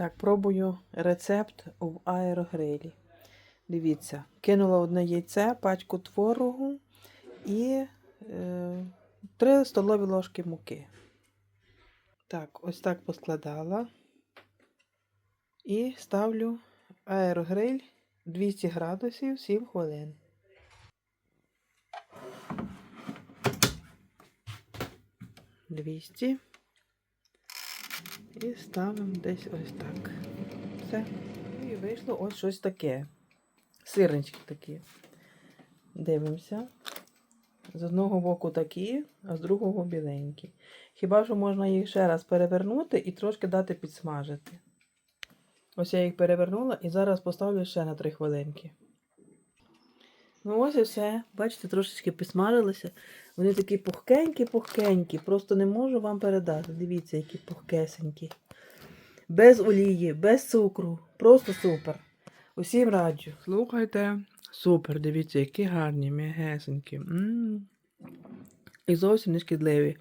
Так, пробую рецепт в аерогрилі. Дивіться, кинула одне яйце, пачку творогу і е, 3 столові ложки муки. Так, ось так поскладала. І ставлю аерогриль 200 градусів 7 хвилин. Двісті. І ставимо десь ось так. Все. Ну І вийшло ось щось таке. Сирнички такі. Дивимося. З одного боку такі, а з другого біленькі. Хіба що можна їх ще раз перевернути і трошки дати підсмажити. Ось я їх перевернула і зараз поставлю ще на 3 хвилинки. Ну ось і все. Бачите, трошечки підсмажилися. Вони такі пухкенькі-пухкенькі. Просто не можу вам передати. Дивіться, які пухкесенькі. Без олії, без цукру. Просто супер. Усім раджу. Слухайте. Супер, дивіться, які гарні, м'ягесенькі. І зовсім не шкідливі.